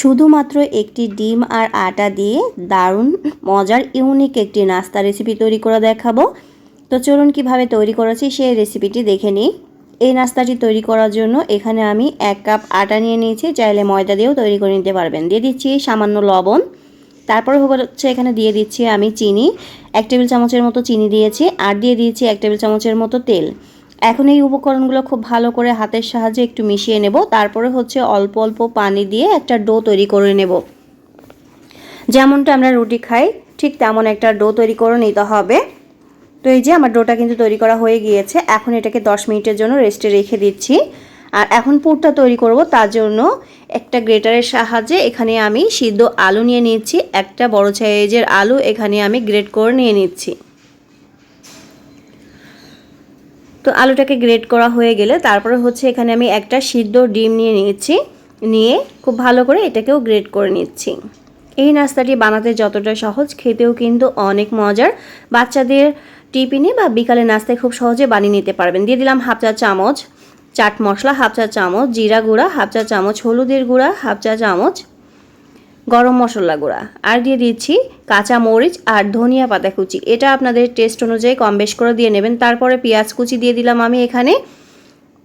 শুধুমাত্র একটি ডিম আর আটা দিয়ে দারুণ, মজার ইউনিক একটি নাস্তা রেসিপি তৈরি করে দেখাবো। তো চলুন কীভাবে তৈরি করেছি সেই রেসিপিটি দেখে নিই। এই নাস্তাটি তৈরি করার জন্য এখানে আমি এক কাপ আটা নিয়ে নিয়েছি, চাইলে ময়দা দিয়েও তৈরি করে নিতে পারবেন। দিয়ে দিচ্ছি সামান্য লবণ। তারপরে হচ্ছে এখানে দিয়ে দিচ্ছি আমি চিনি। এক টেবিল চামচের মতো চিনি দিয়েছি আর দিয়ে দিয়েছি এক টেবিল চামচের মতো তেল। এখন এই উপকরণগুলো খুব ভালো করে হাতের সাহায্যে একটু মিশিয়ে নেব। তারপরে হচ্ছে অল্প অল্প পানি দিয়ে একটা ডো তৈরি করে নেব। যেমনটা আমরা রুটি খাই, ঠিক তেমন একটা ডো তৈরি করে নিতে হবে। তো এই যে আমার ডোটা কিন্তু তৈরি করা হয়ে গিয়েছে। এখন এটাকে 10 মিনিটের জন্য রেস্টে রেখে দিচ্ছি। আর এখন পুরটা তৈরি করব, তার জন্য একটা গ্রেটারের সাহায্যে এখানে আমি সিদ্ধ আলু নিয়ে নিচ্ছি। একটা বড় সাইজের আলু এখানে আমি গ্রেট করে নিয়ে নিচ্ছি। তো আলুটাকে গ্রেট করা হয়ে গেলে তারপরে হচ্ছে এখানে আমি একটা সিদ্ধ ডিম নিয়ে নিয়েছি। নিয়ে খুব ভালো করে এটাকেও গ্রেট করে নিচ্ছি। এই নাস্তাটি বানাতে যতটা সহজ, খেতেও কিন্তু অনেক মজার। বাচ্চাদের টিফিনে বা বিকালে নাস্তায় খুব সহজে বানিয়ে নিতে পারবেন। দিয়ে দিলাম হাফ চা চামচ চাট মশলা, হাফ চা চামচ জিরা গুঁড়া, হাফ চা চামচ হলুদের গুঁড়া, হাফ চা চামচ গরম মশলা গুঁড়া। আর দিয়ে দিচ্ছি কাঁচা মরিচ আর ধনিয়া পাতা কুচি। এটা আপনাদের টেস্ট অনুযায়ী কম বেশ করে দিয়ে নেবেন। তারপরে পেঁয়াজ কুচি দিয়ে দিলাম আমি এখানে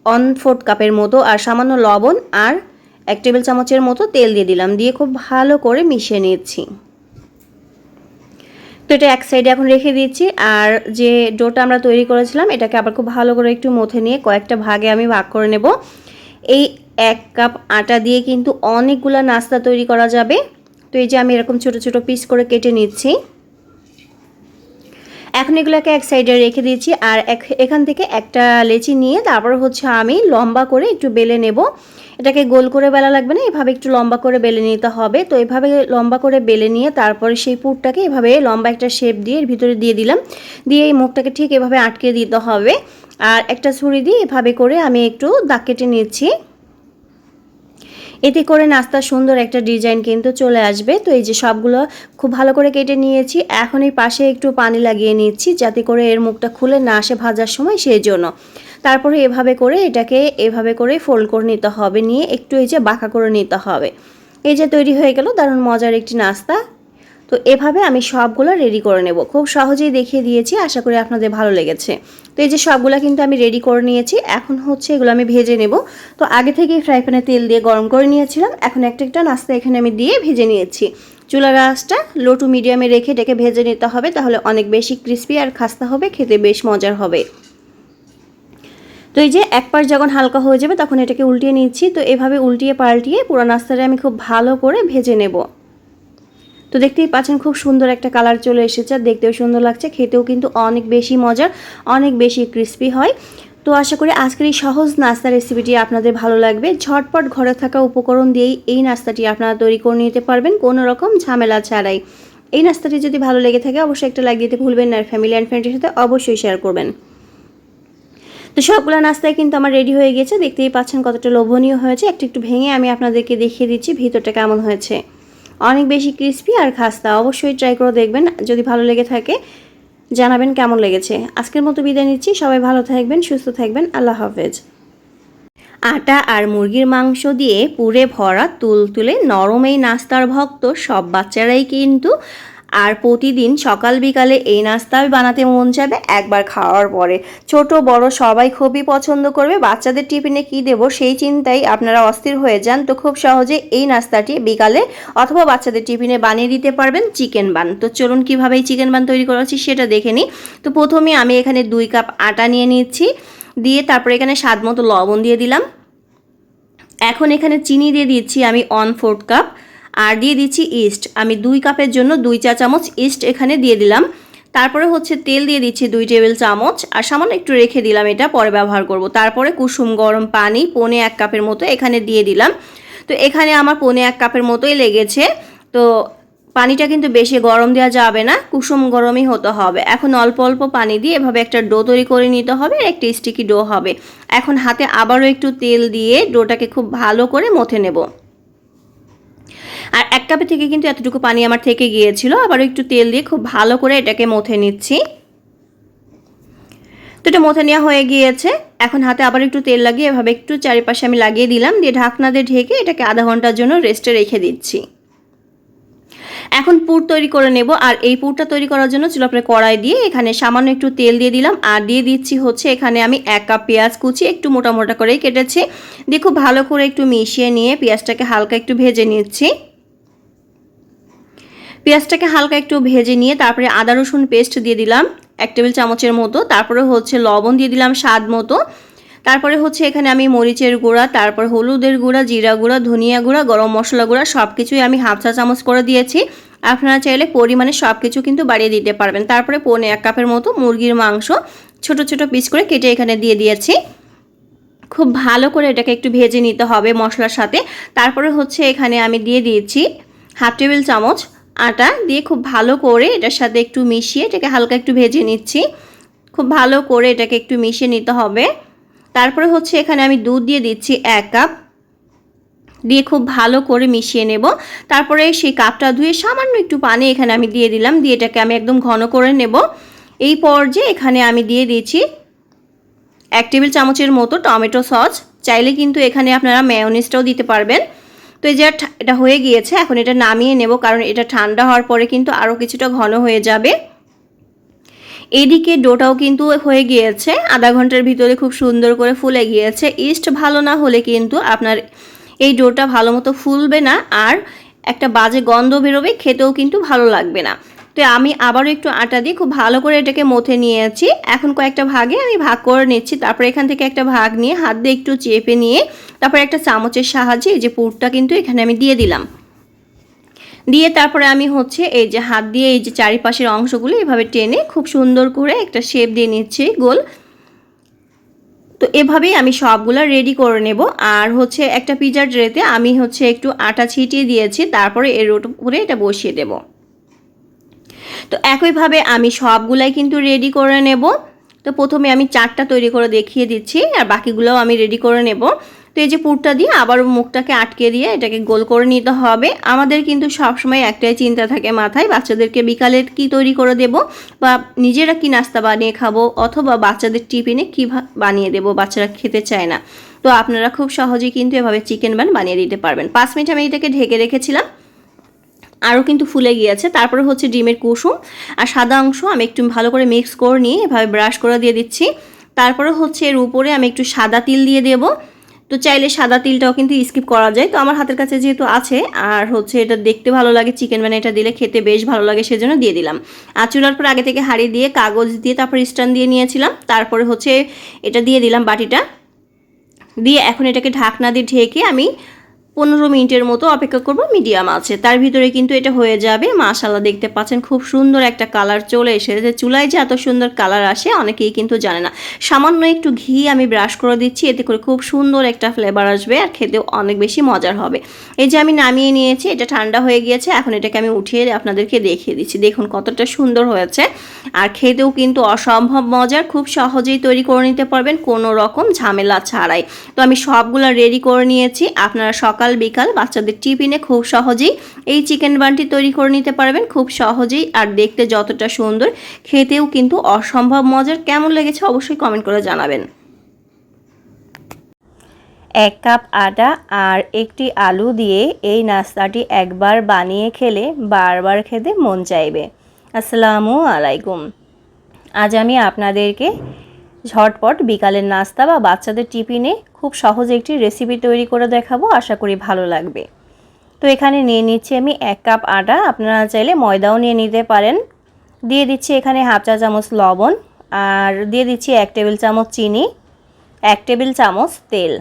অন ফোর্থ কাপের মতো আর সামান্য লবণ আর এক টেবিল চামচের মতো তেল দিয়ে দিলাম। দিয়ে খুব ভালো করে মিশিয়ে নিচ্ছি। তো এটা এক সাইডে এখন রেখে দিচ্ছি। আর যে ডোটা আমরা তৈরি করেছিলাম, এটাকে আবার খুব ভালো করে একটু মথে নিয়ে কয়েকটা ভাগে আমি ভাগ করে নেব। এই এক কাপ আটা দিয়ে কিন্তু অনেকগুলো নাস্তা তৈরি করা যাবে। তো এই যে আমি এরকম ছোট ছোট পিস করে কেটে নিচ্ছি। এখন এগুলোকে এক সাইডে রেখে দিয়েছি আর এখান থেকে একটা লেচি নিয়ে তারপর হচ্ছে আমি লম্বা করে একটু বেলে নেব। এটাকে গোল করে বেলা লাগবে না, এভাবে একটু লম্বা করে বেলে নিতে হবে। তো এভাবে লম্বা করে বেলে নিয়ে তারপরে সেই পুরটাকে এভাবে লম্বা একটা শেপ দিয়ে এর ভিতরে দিয়ে দিলাম। দিয়ে এই মুখটাকে ঠিক এভাবে আটকে দিতে হবে। আর একটা ছুরি দিয়ে এভাবে করে আমি একটু দাগ কেটে নিচ্ছি। এতে করে নাস্তার সুন্দর একটা ডিজাইন কিন্তু চলে আসবে। তো এই যে সবগুলো খুব ভালো করে কেটে নিয়েছি। এখন এই পাশে একটু পানি লাগিয়ে নিচ্ছি যাতে করে এর মুখটা খুলে না আসে ভাজার সময় সেই জন্য। তারপরে এভাবে করে এটাকে এভাবে করে ফোল্ড করে নিতে হবে। নিয়ে একটু এই যে বাঁকা করে নিতে হবে। এই যে তৈরি হয়ে গেল দারুণ মজার একটি নাস্তা। তো এভাবে আমি সবগুলো রেডি করে নেব। খুব সহজেই দেখিয়ে দিয়েছি, আশা করি আপনাদের ভালো লেগেছে। তো এই যে সবগুলো কিন্তু আমি রেডি করে নিয়েছি, এখন হচ্ছে এগুলো আমি ভেজে নেব। তো আগে থেকেই ফ্রাই প্যানে তেল দিয়ে গরম করে নিয়েছিলাম, এখন একটা একটা নাস্তা এখানে আমি দিয়ে ভেজে নিয়েছি। চুলা গাছটা লো টু মিডিয়ামে রেখে এটাকে ভেজে নিতে হবে, তাহলে অনেক বেশি ক্রিস্পি আর খাস্তা হবে, খেতে বেশ মজার হবে। তো এই যে এক পাশ যখন হালকা হয়ে যাবে, তখন এটাকে উল্টিয়ে নিচ্ছি। তো এভাবে উল্টিয়ে পাল্টিয়ে পুরো নাস্তাটা আমি খুব ভালো করে ভেজে নেব। তো দেখতেই পাচ্ছেন খুব সুন্দর একটা কালার চলে এসেছে, আর দেখতেও সুন্দর লাগছে, খেতেও কিন্তু অনেক বেশি মজার, অনেক বেশি ক্রিস্পি হয়। তো আশা করি আজকের এই সহজ নাস্তা রেসিপিটি আপনাদের ভালো লাগবে। ঝটপট ঘরে থাকা উপকরণ দিয়েই এই নাস্তাটি আপনারা তৈরি করে নিতে পারবেন, কোনো রকম ঝামেলা ছাড়াই। এই নাস্তাটি যদি ভালো লেগে থাকে, অবশ্যই একটা লাইক দিতে ভুলবেন না, আর ফ্যামিলি অ্যান্ড ফ্রেন্ডের সাথে অবশ্যই শেয়ার করবেন। তো সবগুলো নাস্তায় কিন্তু আমার রেডি হয়ে গেছে, দেখতেই পাচ্ছেন কতটা লোভনীয় হয়েছে। একটু একটু ভেঙে আমি আপনাদেরকে দেখিয়ে দিচ্ছি ভিতরটা কেমন হয়েছে। অনেক বেশি ক্রিস্পি আর খাস্তা। অবশ্যই ট্রাই করে দেখবেন, যদি ভালো লেগে থাকে, জানাবেন কেমন লেগেছে। আজকের মতো বিদায় নিচ্ছি। সবাই ভালো থাকবেন, সুস্থ থাকবেন। আল্লাহ হাফেজ। আটা আর মুরগির মাংস দিয়ে পুরে ভরা তুল তুলে নরম এই নাস্তার ভক্ত সব বাচ্চারাই কিন্তু আর প্রতিদিন সকাল বিকালে এই নাস্তা বানাতে মন যাবে একবার খাওয়ার পরে। ছোট, বড় সবাই খুবই পছন্দ করবে। বাচ্চাদের টিফিনে কি দেব সেই চিন্তায় আপনারা অস্থির হয়ে যান তো খুব সহজে এই নাস্তাটি বিকালে অথবা বাচ্চাদের টিফিনে বানিয়ে দিতে পারবেন চিকেন বান। তো চলুন কীভাবে চিকেন বান তৈরি করা সেটা দেখে নিই। তো প্রথমে আমি এখানে দুই কাপ আটা নিয়ে নিচ্ছি। দিয়ে তারপরে এখানে স্বাদ মতো লবণ দিয়ে দিলাম। এখন এখানে চিনি দিয়ে দিচ্ছি আমি ওয়ান ফোর্থ কাপ আর দিয়ে দিচ্ছি ইস্ট। আমি দুই কাপের জন্য দুই চা চামচ ইস্ট এখানে দিয়ে দিলাম। তারপরে হচ্ছে তেল দিয়ে দিচ্ছি দুই টেবিল চামচ। আর সামান্য একটু রেখে দিলাম এটা, পরে ব্যবহার করব। তারপরে কুসুম গরম পানি পনে এক কাপের মতো এখানে দিয়ে দিলাম। তো এখানে আমার পনে এক কাপের মতোই লেগেছে। তো পানিটা কিন্তু বেশি গরম দেওয়া যাবে না, কুসুম গরমই হতে হবে। এখন অল্প অল্প পানি দিয়ে এভাবে একটা ডো তৈরি করে নিতে হবে আর একটা স্টিকি ডো হবে। এখন হাতে আবারও একটু তেল দিয়ে ডোটাকে খুব ভালো করে মথে নেব। আর এক কাপে থেকে কিন্তু এতটুকু পানি আমার থেকে গিয়েছিল। আবার একটু তেল দিয়ে খুব ভালো করে এটাকে মথে নিচ্ছি। তো এটা মথে নেওয়া হয়ে গিয়েছে। এখন হাতে আবার একটু তেল লাগিয়ে এভাবে একটু চারিপাশে আমি লাগিয়ে দিলাম। দিয়ে ঢাকনা দিয়ে ঢেকে এটাকে আধা ঘণ্টার জন্য রেস্টে রেখে দিচ্ছি। এখন পুর তৈরি করে নেব। আর এই পুরটা তৈরি করার জন্য চুলাপরে কড়াই দিয়ে। এখানে সামান্য একটু তেল দিয়ে দিলাম। আর দিয়ে দিচ্ছি হচ্ছে এখানে আমি এক কাপ পেঁয়াজ কুচি। একটু মোটা মোটা করেই কেটেছি। দিয়ে খুব ভালো করে একটু মিশিয়ে নিয়ে পেঁয়াজটাকে হালকা একটু ভেজে নিচ্ছি। পেঁয়াজটাকে হালকা একটু ভেজে নিয়ে তারপরে আদা, রসুন পেস্ট দিয়ে দিলাম, এক টেবিল চামচের মতো। তারপরে হচ্ছে লবণ দিয়ে দিলাম স্বাদ মতো। তারপরে হচ্ছে এখানে আমি মরিচের গুঁড়া, তারপর হলুদের গুঁড়া, জিরা গুঁড়া, ধনিয়া গুঁড়া, গরম মশলা গুঁড়া সব কিছুই আমি হাফ চা চামচ করে দিয়েছি। আপনারা চাইলে পরিমাণে সব কিছু কিন্তু বাড়িয়ে দিতে পারবেন। তারপরে পৌনে এক কাপের মতো মুরগির মাংস ছোট ছোট পিস করে কেটে এখানে দিয়ে দিয়েছি। খুব ভালো করে এটাকে একটু ভেজে নিতে হবে মশলার সাথে। তারপরে হচ্ছে এখানে আমি দিয়ে দিয়েছি হাফ টেবিল চামচ আটা দিয়ে খুব ভালো করে এটার সাথে একটু মিশিয়ে এটাকে হালকা একটু ভেজে নিচ্ছি। খুব ভালো করে এটাকে একটু মিশিয়ে নিতে হবে। তারপরে হচ্ছে এখানে আমি দুধ দিয়ে দিচ্ছি এক কাপ। দিয়ে খুব ভালো করে মিশিয়ে নেব। তারপরে সেই কাপটা ধুয়ে সামান্য একটু পানি এখানে আমি দিয়ে দিলাম। দিয়ে এটাকে আমি একদম ঘন করে নেব। এই পর্যায়ে এখানে আমি দিয়ে দিয়েছি এক টেবিল চামচের মতো টমেটো সস। চাইলে কিন্তু এখানে আপনারা মেয়নিজটাও দিতে পারবেন। যে এটা হয়ে গিয়েছে, এখন এটা নামিয়ে নেব, কারণ এটা ঠান্ডা হওয়ার পরে কিন্তু আরও কিছুটা ঘন হয়ে যাবে। এদিকে ডোটাও কিন্তু হয়ে গিয়েছে, আধা ঘণ্টার ভিতরে খুব সুন্দর করে ফুলে গিয়েছে। ইস্ট ভালো না হলে কিন্তু আপনার এই ডোটা ভালো মতো ফুলবে না, আর একটা বাজে গন্ধ বেরোবে, খেতেও কিন্তু ভালো লাগবে না। তো আমি আবারও একটু আটা দিয়ে খুব ভালো করে এটাকে মথে নিয়েছি। এখন কয়েকটা ভাগে আমি ভাগ করে নিচ্ছি, তারপরে এখান থেকে একটা ভাগ নিয়ে হাত দিয়ে একটু চেপে নিয়ে তারপর একটা চামচের সাহায্যে এই যে পুরটা কিন্তু এখানে আমি দিয়ে দিলাম। দিয়ে তারপরে আমি হচ্ছে এই যে হাত দিয়ে এই যে চারিপাশের অংশগুলো এভাবে টেনে খুব সুন্দর করে একটা শেপ দিয়ে নিচ্ছি গোল। তো এভাবেই আমি সবগুলো রেডি করে নেব। আর হচ্ছে একটা পিজার ট্রেতে আমি হচ্ছে একটু আটা ছিটিয়ে দিয়েছি, তারপরে এর উপরে এটা বসিয়ে দেব। তো একইভাবে আমি সবগুলাই কিন্তু রেডি করে নেব। তো প্রথমে আমি চারটা তৈরি করে দেখিয়ে দিচ্ছি, আর বাকিগুলোও আমি রেডি করে নেব। তো এই যে পুরটা দিয়ে আবার মুখটাকে আটকে দিয়ে এটাকে গোল করে নিতে হবে। আমাদের কিন্তু সবসময় একটাই চিন্তা থাকে মাথায়, বাচ্চাদেরকে বিকালে কি তৈরি করে দেব বা নিজেরা কি নাস্তা বানিয়ে খাব অথবা বাচ্চাদের টিফিনে কী বানিয়ে দেব, বাচ্চারা খেতে চায় না। তো আপনারা খুব সহজেই কিন্তু এভাবে চিকেন বান বানিয়ে দিতে পারবেন। পাঁচ মিনিট আমি এটাকে ঢেকে রেখেছিলাম। আরও কিন্তু ফুলে গিয়েছে। তারপরে হচ্ছে ডিমের কুসুম। আর সাদা অংশ আমি একটু ভালো করে মিক্স করে নিয়ে এভাবে ব্রাশ করে দিয়ে দিচ্ছি। তারপরে হচ্ছে এর উপরে আমি একটু সাদা তিল দিয়ে দেবো। তো চাইলে সাদা তিলটাও কিন্তু স্কিপ করা যায়। তো আমার হাতের কাছে যেহেতু আছে, আর হচ্ছে এটা দেখতে ভালো লাগে চিকেন মানে এটা দিলে খেতে বেশ ভালো লাগে, সেজন্য দিয়ে দিলাম। আর চুলার পর আগে থেকে হাড়ি দিয়ে, কাগজ দিয়ে, তারপর স্ট্যান্ড দিয়ে নিয়েছিলাম। তারপরে হচ্ছে এটা দিয়ে দিলাম বাটিটা। দিয়ে এখন এটাকে ঢাকনা দিয়ে ঢেকে আমি পনেরো মিনিটের মতো অপেক্ষা করব, মিডিয়াম আছে। তার ভিতরে কিন্তু এটা হয়ে যাবে। মাশাল্লাহ দেখতে পাচ্ছেন, খুব সুন্দর একটা কালার চলে এসেছে। চুলায় যে এত সুন্দর কালার আসে, অনেকেই কিন্তু জানে না। সামান্য একটু ঘি আমি ব্রাশ করে দিচ্ছি, এতে করে খুব সুন্দর একটা ফ্লেভার আসবে আর খেতেও অনেক বেশি মজার হবে। এই যে আমি নামিয়ে নিয়েছি, এটা ঠান্ডা হয়ে গিয়েছে, এখন এটাকে আমি উঠিয়ে আপনাদেরকে দেখিয়ে দিচ্ছি। দেখুন কতটা সুন্দর হয়েছে। আর খেতেও কিন্তু অসম্ভব মজার, খুব সহজেই তৈরি করে নিতে পারবেন, কোনো রকম ঝামেলা ছাড়াই। তো আমি সবগুলো রেডি করে নিয়েছি। আপনারা সকাল সকাল বিকাল বাচ্চাদের টিফিনে খুব সহজেই এই চিকেন বানটি তৈরি করে নিতে পারবেন খুব সহজেই। আর দেখতে যতটা সুন্দর, খেতেও কিন্তু অসম্ভব মজার। কেমন লেগেছে অবশ্যই কমেন্ট করে জানাবেন। এক কাপ আটা আর একটি আলু দিয়ে এই নাস্তাটি একবার বানিয়ে খেলে বারবার খেতে মন চাইবে। আসসালামু আলাইকুম। আজ আমি আপনাদেরকে ঝটপট বিকালের নাস্তা বা বাচ্চাদের টিফিনে খুব সহজ একটি রেসিপি তৈরি করে দেখাবো, আশা করি ভালো লাগবে। তো এখানে নিয়ে নিচ্ছি আমি এক কাপ আটা, আপনারা চাইলে ময়দাও নিয়ে নিতে পারেন। দিয়ে দিচ্ছি এখানে হাফ চা চামচ লবণ, আর দিয়ে দিচ্ছি এক টেবিল চামচ চিনি, এক টেবিল চামচ তেল।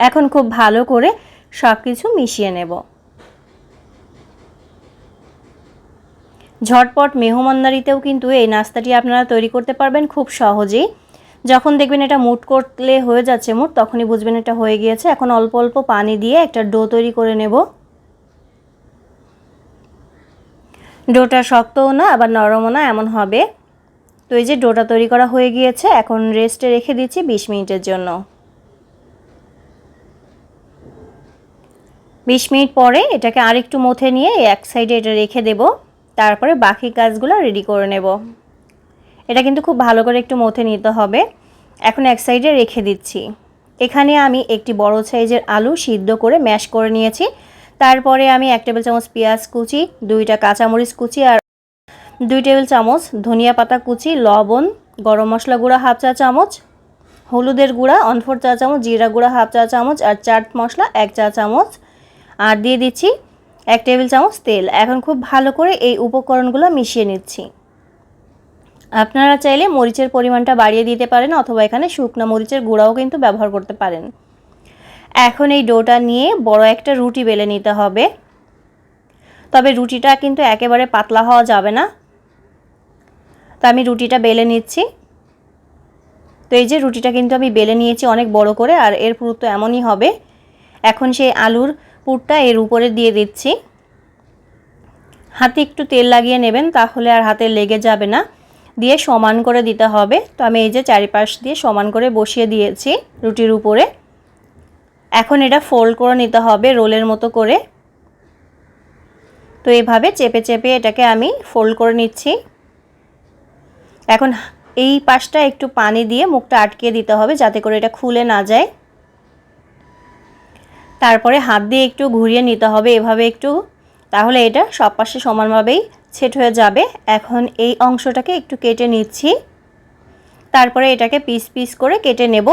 এখন খুব ভালো করে সব কিছু মিশিয়ে নেব। ঝটপট মেহমানদারিতেও কিন্তু এই নাস্তাটি আপনারা তৈরি করতে পারবেন খুব সহজেই। যখন দেখবেন এটা মুট করলে হয়ে যাচ্ছে মুট, তখনই বুঝবেন এটা হয়ে গিয়েছে। এখন অল্প অল্প পানি দিয়ে একটা ডো তৈরি করে নেব। ডোটা শক্তও না, আবার নরমও না, এমন হবে। তো এই যে ডোটা তৈরি করা হয়ে গিয়েছে, এখন রেস্টে রেখে দিচ্ছি বিশ মিনিটের জন্য। বিশ মিনিট পরে এটাকে আরেকটু মথে নিয়ে এক সাইডে এটা রেখে দেব। তারপরে বাকি কাজগুলো রেডি করে নেব। এটা কিন্তু খুব ভালো করে একটু মথে নিতে হবে। এখন এক সাইডে রেখে দিচ্ছি। এখানে আমি একটি বড় সাইজের আলু সিদ্ধ করে ম্যাশ করে নিয়েছি। তারপরে আমি এক টেবিল চামচ পেঁয়াজ কুচি, দুইটা কাঁচামরিচ কুচি আর দুই টেবিল চামচ ধনিয়া পাতা কুচি, লবণ, গরম মশলা গুঁড়া হাফ চা চামচ, হলুদের গুঁড়া, অনফোর চা চামচ, জিরা গুঁড়া হাফ চা চামচ আর চাট মশলা এক চা চামচ। আর দিয়ে দিচ্ছি এক টেবিল চামচ তেল। এখন খুব ভালো করে এই উপকরণগুলো মিশিয়ে নিচ্ছি। আপনারা চাইলে মরিচের পরিমাণটা বাড়িয়ে দিতে পারেন অথবা এখানে শুকনো মরিচের গুঁড়াও কিন্তু ব্যবহার করতে পারেন। এখন এই ডোটা নিয়ে বড় একটা রুটি বেলে নিতে হবে। তবে রুটিটা কিন্তু একেবারে পাতলা হওয়া যাবে না। তো আমি রুটিটা বেলে নিচ্ছি। তো এই যে রুটিটা কিন্তু আমি বেলে নিয়েছি অনেক বড় করে আর এর পুরুত্ব এমনই হবে। এখন সেই আলুর পুরটা এর উপরে দিয়ে দিচ্ছি। হাতে একটু তেল লাগিয়ে নেবেন তাহলে আর হাতে লেগে যাবে না। দিয়ে সমান করে দিতে হবে। তো আমি এই যে চারিপাশ দিয়ে সমান করে বসিয়ে দিয়েছি রুটির উপরে। এখন এটা ফোল্ড করে নিতে হবে রোলের মতো করে। তো এভাবে চেপে চেপে এটাকে আমি ফোল্ড করে নিচ্ছি। এখন এই পাশটা একটু পানি দিয়ে মুখটা আটকে দিতে হবে যাতে করে এটা খুলে না যায়। তারপরে হাত দিয়ে একটু ঘুরিয়ে নিতে হবে এভাবে একটু। তাহলে এটা সব পাশে সমানভাবেই সেট হয়ে যাবে। এখন এই অংশটাকে একটু কেটে নিচ্ছি। তারপরে এটাকে পিস পিস করে কেটে নেব।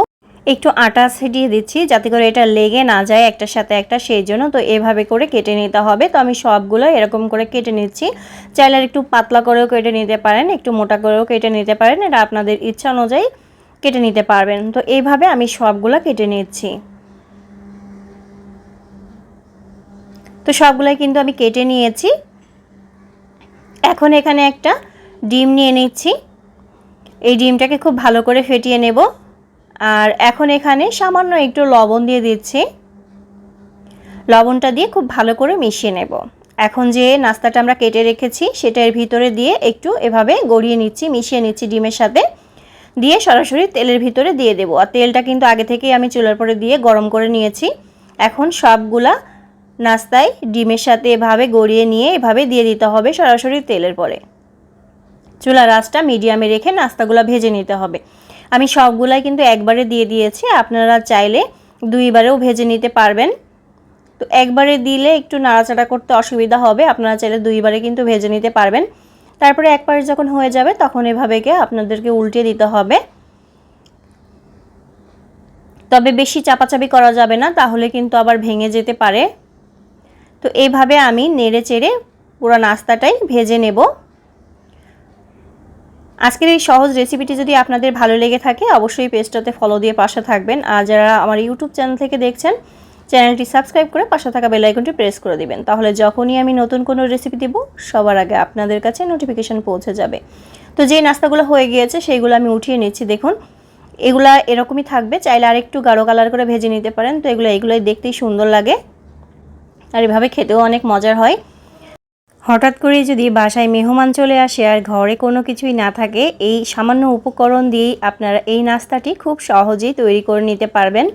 একটু আটা ছিটিয়ে দিচ্ছি যাতে করে এটা লেগে না যায় একটার সাথে একটা, সেই জন্য তো এভাবে করে কেটে নিতে হবে। তো আমি সবগুলো এরকম করে কেটে নিচ্ছি। চাইলে একটু পাতলা করেও কেটে নিতে পারেন, একটু মোটা করেও কেটে নিতে পারেন। এটা আপনাদের ইচ্ছা অনুযায়ী কেটে নিতে পারবেন। তো এইভাবে আমি সবগুলো কেটে নিচ্ছি। তো সবগুলোই কিন্তু আমি কেটে নিয়েছি। এখন এখানে একটা ডিম নিয়ে নিচ্ছি। এই ডিমটাকে খুব ভালো করে ফেটিয়ে নেব। আর এখন এখানে সামান্য একটু লবণ দিয়ে দিচ্ছি। লবণটা দিয়ে খুব ভালো করে মিশিয়ে নেব। এখন যে নাস্তাটা আমরা কেটে রেখেছি সেটার ভিতরে দিয়ে একটু এভাবে গড়িয়ে নিচ্ছি, মিশিয়ে নিচ্ছি ডিমের সাথে। দিয়ে সরাসরি তেলের ভিতরে দিয়ে দেবো। আর তেলটা কিন্তু আগে থেকেই আমি চুলার পরে দিয়ে গরম করে নিয়েছি। এখন সবগুলা নাস্তায় ডিমের সাথে এভাবে গড়িয়ে নিয়ে এভাবে দিয়ে দিতে হবে সরাসরি তেলের পরে। চুলা রাসটা মিডিয়ামে রেখে নাস্তাগুলো ভেজে নিতে হবে। আমি সবগুলাই কিন্তু একবারে দিয়ে দিয়েছি, আপনারা চাইলে দুইবারেও ভেজে নিতে পারবেন। তো একবারে দিলে একটু নাড়াচাড়া করতে অসুবিধা হবে, আপনারা চাইলে দুইবারে কিন্তু ভেজে নিতে পারবেন। তারপরে এক পাশ যখন হয়ে যাবে, তখন এভাবে গিয়ে আপনাদেরকে উল্টে দিতে হবে। তবে বেশি চাপাচাপি করা যাবে না, তাহলে কিন্তু আবার ভেঙে যেতে পারে। তো এইভাবে আমি নেড়ে চেড়ে পুরো নাস্তাটাই ভেজে নেব। আজকের এই সহজ রেসিপিটি যদি আপনাদের ভালো লেগে থাকে, অবশ্যই পেজটাতে ফলো দিয়ে পাশে থাকবেন। আর যারা আমার ইউটিউব চ্যানেল থেকে দেখছেন চ্যানেলটি সাবস্ক্রাইব করে পাশে থাকা বেল আইকনটি প্রেস করে দিবেন। তাহলে যখনই আমি নতুন কোনো রেসিপি দেব, সবার আগে আপনাদের কাছে নোটিফিকেশান পৌঁছে যাবে। তো যে নাস্তাগুলো হয়ে গিয়েছে, সেইগুলো আমি উঠিয়ে নিচ্ছি। দেখুন, এগুলা এরকমই থাকবে। চাইলে আরেকটু গাঢ় কালার করে ভেজে নিতে পারেন। তো এগুলো, এগুলোই দেখতেই সুন্দর লাগে। আর এভাবে খেতেও অনেক মজার হয়। হঠাৎ করে যদি বাসায় মেহমান চলে আসে আর ঘরে কোনো কিছুই না থাকে, এই সামান্য উপকরণ দিয়েই আপনারা এই নাস্তাটি খুব সহজেই তৈরি করে নিতে পারবেন।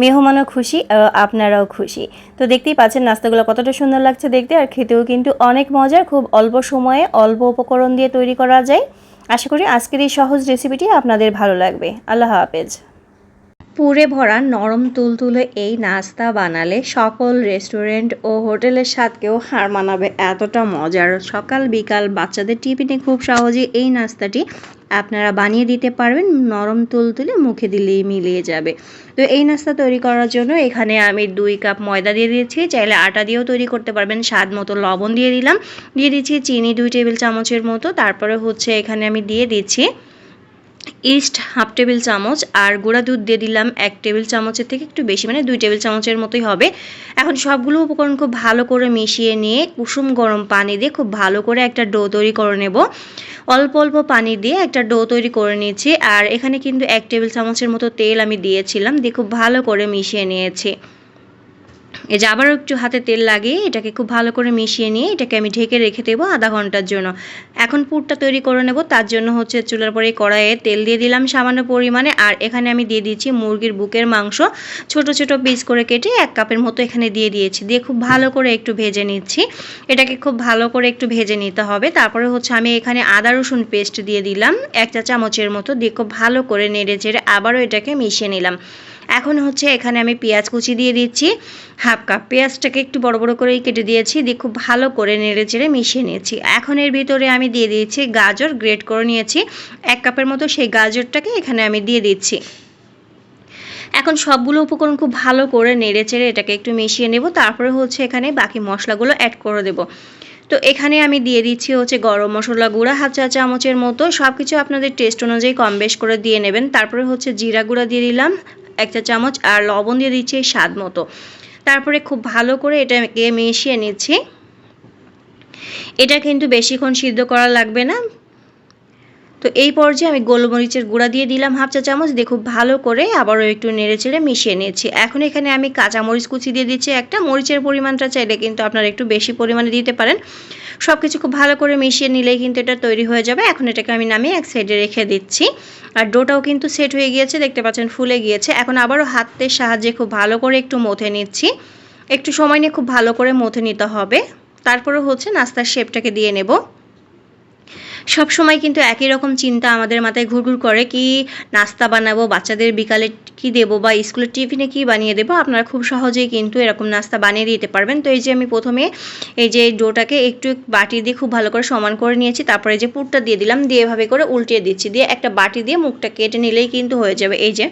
মেহমানও খুশি আপনারাও খুশি। তো দেখতেই পাচ্ছেন নাস্তাগুলো কতটা সুন্দর লাগছে দেখতে আর খেতেও কিন্তু অনেক মজার, খুব অল্প সময়ে অল্প উপকরণ দিয়ে তৈরি করা যায়। আশা করি আজকের এই সহজ রেসিপিটি আপনাদের ভালো লাগবে। আল্লাহ হাফেজ। পুরে ভরা নরম তুলতুলে এই নাস্তা বানালে সকল রেস্টুরেন্ট ও হোটেলের স্বাদকেও হার মানাবে। এতটা মজার। সকাল, বিকাল বাচ্চাদের টিফিনে খুব সহজে এই নাস্তাটি আপনারা বানিয়ে দিতে পারবেন। নরম তুলতুলে মুখে দিলেই মিলিয়ে যাবে। তো এই নাস্তা তৈরি করার জন্য এখানে আমি দুই কাপ ময়দা দিয়ে দিয়েছি। চাইলে আটা দিয়েও তৈরি করতে পারবেন। স্বাদ মতো লবণ দিয়ে দিলাম। দিয়ে দিচ্ছি চিনি দুই টেবিল চামচের মতো। তারপরে হচ্ছে এখানে আমি দিয়ে দিচ্ছি ইস্ট হাফ টেবিল চামচ আর গুঁড়া দুধ দিয়ে দিলাম এক টেবিল চামচের থেকে একটু বেশি মানে দুই টেবিল চামচের মতোই হবে। এখন সবগুলো উপকরণ খুব ভালো করে মিশিয়ে নিয়ে কুসুম গরম পানি দিয়ে খুব ভালো করে একটা ডো তৈরি করে নেব। অল্প অল্প পানি দিয়ে একটা ডো তৈরি করে নিয়েছি আর এখানে কিন্তু এক টেবিল চামচের মতো তেল আমি দিয়েছিলাম, দিয়ে খুব ভালো করে মিশিয়ে নিয়েছি। এই যে আবারও একটু হাতে তেল লাগিয়ে এটাকে খুব ভালো করে মিশিয়ে নিয়ে এটাকে আমি ঢেকে রেখে দেবো আধা ঘণ্টার জন্য। এখন পুরটা তৈরি করে নেব, তার জন্য হচ্ছে চুলার পরে কড়াইয়ে তেল দিয়ে দিলাম সামান্য পরিমাণে। আর এখানে আমি দিয়ে দিচ্ছি মুরগির বুকের মাংস। ছোট ছোট পিস করে কেটে এক কাপের মতো এখানে দিয়ে দিয়েছি। দিয়ে খুব ভালো করে একটু ভেজে নিচ্ছি। এটাকে খুব ভালো করে একটু ভেজে নিতে হবে। তারপরে হচ্ছে আমি এখানে আদা, রসুন পেস্ট দিয়ে দিলাম, এক চা চামচের মতো। দিয়ে খুব ভালো করে নেড়ে চেড়ে আবারও এটাকে মিশিয়ে নিলাম। এখন হচ্ছে এখানে আমি পেঁয়াজ কুচি দিয়ে দিচ্ছি, হাফ কাপ। পেঁয়াজটাকে একটু বড় বড় করেই কেটে দিয়েছি, দিয়ে খুব ভালো করে নেড়ে চেড়ে মিশিয়ে নিয়েছি। এখন এর ভিতরে আমি দিয়ে দিয়েছি গাজর, গ্রেট করে নিয়েছি। এক কাপের মতো সেই গাজরটাকে এখানে আমি দিয়ে দিচ্ছি। এখন সবগুলো উপকরণ খুব ভালো করে নেড়ে চেড়ে এটাকে একটু মিশিয়ে নেব, তারপরে হচ্ছে এখানে বাকি মশলাগুলো অ্যাড করে দেবো। তো এখানে আমি দিয়ে দিচ্ছি হচ্ছে গরম মশলা গুঁড়া, হাফ চা চামচের মতো। সব কিছু আপনাদের টেস্ট অনুযায়ী কম বেশ করে দিয়ে নেবেন। তারপরে হচ্ছে জিরা গুঁড়া দিয়ে দিলাম এক চা চামচ আর লবণ দিয়ে দিচ্ছি স্বাদ মতো। তারপরে খুব ভালো করে এটাকে মিশিয়ে নিচ্ছি। এটা কিন্তু বেশিক্ষণ সিদ্ধ করা লাগবে না। তো এই পর্যায়ে আমি গোলমরিচের গুঁড়া দিয়ে দিলাম হাফ চা চামচ। দিয়ে খুব ভালো করে আবারও একটু নেড়ে চেড়ে মিশিয়ে নিয়েছি এখন এখানে আমি কাঁচা মরিচ কুচি দিয়ে দিচ্ছি একটা। মরিচের পরিমাণটা চাইলে কিন্তু আপনারা একটু বেশি পরিমাণে দিতে পারেন। সব কিছু খুব ভালো করে মিশিয়ে নিলেই কিন্তু এটা তৈরি হয়ে যাবে। এখন এটাকে আমি নামিয়ে এক সাইডে রেখে দিচ্ছি। আর ডোটাও কিন্তু সেট হয়ে গিয়েছে, দেখতে পাচ্ছেন ফুলে গিয়েছে। এখন আবারও হাতের সাহায্যে খুব ভালো করে একটু মথে নিচ্ছি। একটু সময় নিয়ে খুব ভালো করে মথে নিতে হবে। তারপরে হচ্ছে নাস্তার শেপটাকে দিয়ে নেব। সব সময় কিন্তু একই রকম চিন্তা আমাদের মাথায় ঘুরঘুর করে কি নাস্তা বানাবো, বাচ্চাদের বিকালে কি দেবো বা স্কুলের টিফিনে কি বানিয়ে দেবো, আপনারা খুব সহজেই কিন্তু এরকম নাস্তা বানিয়ে দিতে পারবেন। তো এই যে আমি প্রথমে এই যে ডোটাকে একটু বাটি দিয়ে খুব ভালো করে সমান করে নিয়েছি, তারপরে যে পুরটা দিয়ে দিলাম, দিয়ে এভাবে করে উল্টিয়ে দিচ্ছি, দিয়ে একটা বাটি দিয়ে মুখটা কেটে নিলেই কিন্তু হয়ে যাবে। এই যে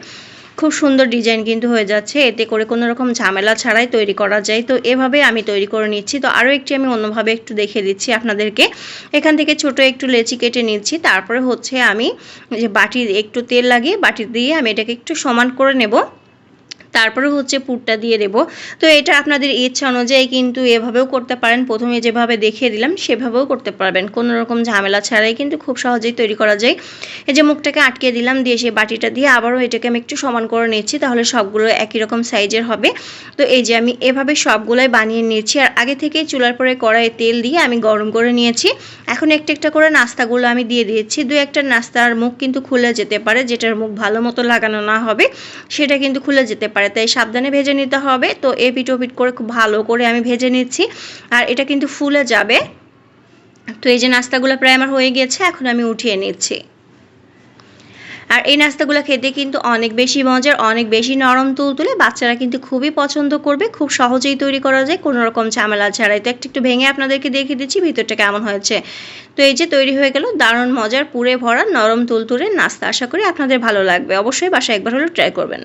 খুব সুন্দর ডিজাইন কিন্তু হয়ে যাচ্ছে। এতে করে কোনো রকম ঝামেলা ছাড়াই তৈরি করা যায়। তো এভাবে আমি তৈরি করে নিচ্ছি। তো আরও একটি আমি অন্যভাবে একটু দেখে দিচ্ছি আপনাদেরকে। এখান থেকে ছোট একটু লেচি কেটে নিচ্ছি। তারপরে হচ্ছে আমি যে বাটি একটু তেল লাগিয়ে বাটি দিয়ে আমি এটাকে একটু সমান করে নেব। তারপরে হচ্ছে পুরটা দিয়ে দেব। তো এটা আপনাদের ইচ্ছা অনুযায়ী কিন্তু এভাবেও করতে পারেন। প্রথমে যেভাবে দেখিয়ে দিলাম, সেভাবেও করতে পারবেন। কোনো রকম ঝামেলা ছাড়াই কিন্তু খুব সহজেই তৈরি করা যায়। এই যে মুখটাকে আটকে দিলাম দিয়ে সেই বাটিটা দিয়ে আবারও এটাকে আমি একটু সমান করে নিচ্ছি, তাহলে সবগুলো একই রকম সাইজের হবে। তো এই যে আমি এভাবে সবগুলোই বানিয়ে নিয়েছি আর আগে থেকেই চুলার পরে কড়াইয়ে তেল দিয়ে আমি গরম করে নিয়েছি। এখন একটা একটা করে নাস্তাগুলো আমি দিয়ে দিয়েছি। দু একটা নাস্তার মুখ কিন্তু খুলে যেতে পারে, যেটার মুখ ভালো মতো লাগানো না হবে, সেটা কিন্তু খুলে যেতে পারে। তাই সাবধানে ভেজে নিতে হবে। তো এপিট ওপিট করে খুব ভালো করে আমি ভেজে নিচ্ছি। আর এটা কিন্তু ফুলে যাবে। তো এই যে নাস্তাগুলো প্রায় আমার হয়ে গিয়েছে এখন আমি উঠিয়ে নিচ্ছি। আর এই নাস্তাগুলো খেতে কিন্তু অনেক বেশি মজার, অনেক বেশি নরম তুলতুলে। বাচ্চারা কিন্তু খুবই পছন্দ করবে। খুব সহজেই তৈরি করা যায়। কোনো রকম ঝামেলা ছাড়াই। তো একটু একটু ভেঙে আপনাদেরকে দেখিয়ে দিচ্ছি, ভিতরটা কেমন হয়েছে। তো এই যে তৈরি হয়ে গেল দারুণ মজার পুরে ভরা নরম তুলতুলে নাস্তা। আশা করি আপনাদের ভালো লাগবে। অবশ্যই বাসায় একবার হলেও ট্রাই করবেন।